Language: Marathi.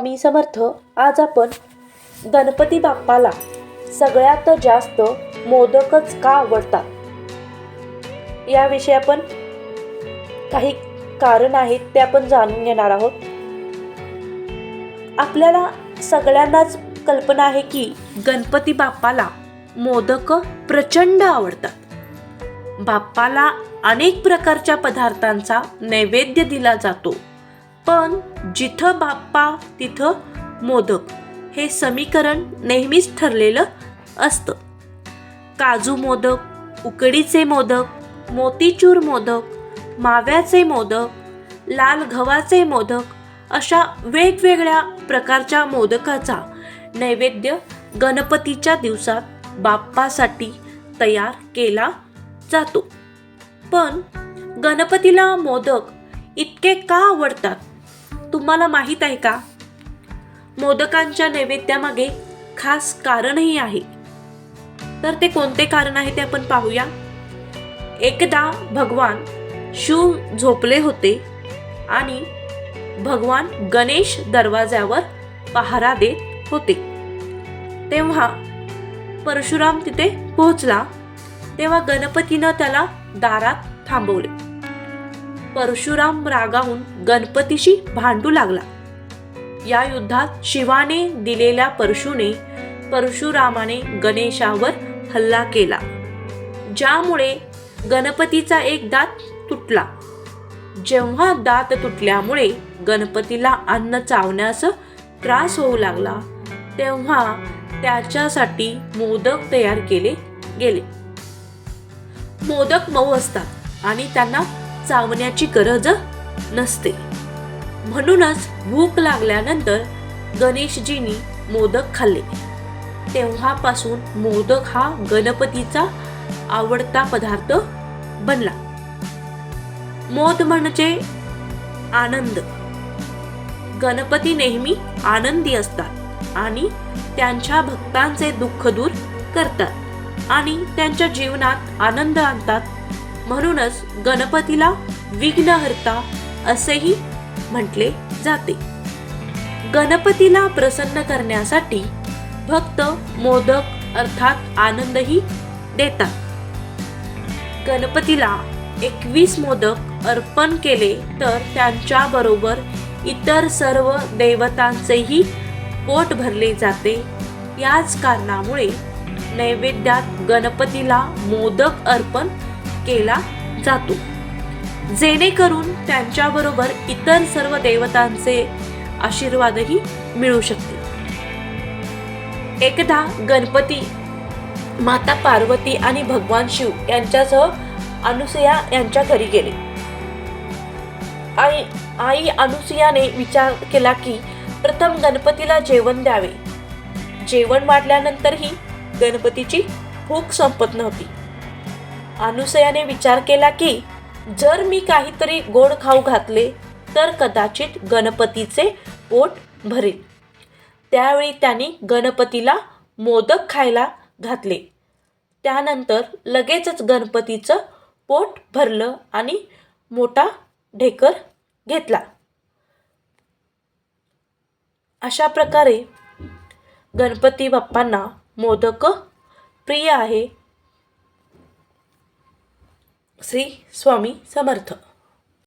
स्वामी समर्थ आज आपण गणपती बाप्पाला सगळ्यात जास्त मोदकच का आवडतात? याविषयी आपण काही कारण आहेत ते आपण जाणून घेणार आहोत. आपल्याला सगळ्यांनाच कल्पना आहे की गणपती बाप्पाला मोदक प्रचंड आवडतात. बाप्पाला अनेक प्रकारच्या पदार्थांचा नैवेद्य दिला जातो. पण जिथं बाप्पा तिथं मोदक. हे समीकरण नेहमीच ठरलेलं असतं. काजू मोदक उकडीचे मोदक मोतीचूर मोदक माव्याचे मोदक लाल गव्हाचे मोदक अशा वेगवेगळ्या प्रकारच्या मोदकाचा नैवेद्य गणपतीच्या दिवसात बाप्पासाठी तयार केला जातो. पण गणपतीला मोदक इतके का आवडतात? तुम्हाला माहीत आहे का? मोदकांच्या नैवेद्यामागे खास कारणही आहे. तर ते कोणते कारण आहे ते आपण पाहूया. एकदा भगवान शिव झोपले होते आणि भगवान गणेश दरवाज्यावर पहारा देत होते. तेव्हा परशुराम तिथे पोहोचला. तेव्हा गणपतीनं त्याला दारात थांबवले. परशुराम रागावून गणपतीशी भांडू लागला. या युद्धात शिवाने दिलेल्या परशुने परशुरामाने गणेशावर हल्ला केला. ज्यामुळे गणपतीचा एक दात तुटला. जेव्हा दात तुटल्यामुळे गणपतीला अन्न चावण्यास त्रास होऊ लागला तेव्हा त्याच्यासाठी मोदक तयार केले गेले. मोदक मऊ असतात आणि त्यांना चावण्याची गरज नसते. म्हणूनच भूक लागल्यानंतर गणेशजींनी मोदक खाल्ले. तेव्हापासून मोदक हा गणपतीचा आवडता पदार्थ बनला. मोद म्हणजे आनंद. गणपती नेहमी आनंदी असतात आणि त्यांच्या भक्तांचे दुःख दूर करतात आणि त्यांच्या जीवनात आनंद आणतात. म्हणूनच गणपतीला विघ्नहर्ता असेही म्हटले जाते. गणपतीला प्रसन्न करण्यासाठी भक्त मोदक अर्थात आनंदही देतात. गणपतीला एकवीस मोदक अर्पण केले तर त्यांच्या बरोबर इतर सर्व देवतांचेही पोट भरले जाते. याच कारणामुळे नैवेद्यात गणपतीला मोदक अर्पण केला जातो. जेणेकरून त्यांच्याबरोबर इतर सर्व देवतांचे आशीर्वादही मिळू शकतील. एकदा गणपती माता पार्वती आणि भगवान शिव यांच्यासह अनुसया यांच्या घरी गेले. आई आई अनुसयाने विचार केला की प्रथम गणपतीला जेवण द्यावे. जेवण वाढल्यानंतरही गणपतीची भूक संपत नव्हती. अनुसयाने विचार केला की जर मी काहीतरी गोड खाऊ घातले तर कदाचित गणपतीचे पोट भरेल. त्यावेळी त्यांनी गणपतीला मोदक खायला घातले. त्यानंतर लगेचच गणपतीचं पोट भरलं आणि मोठा ढेकर घेतला. अशा प्रकारे गणपती बाप्पांना मोदक प्रिय आहे. श्री स्वामी समर्थ.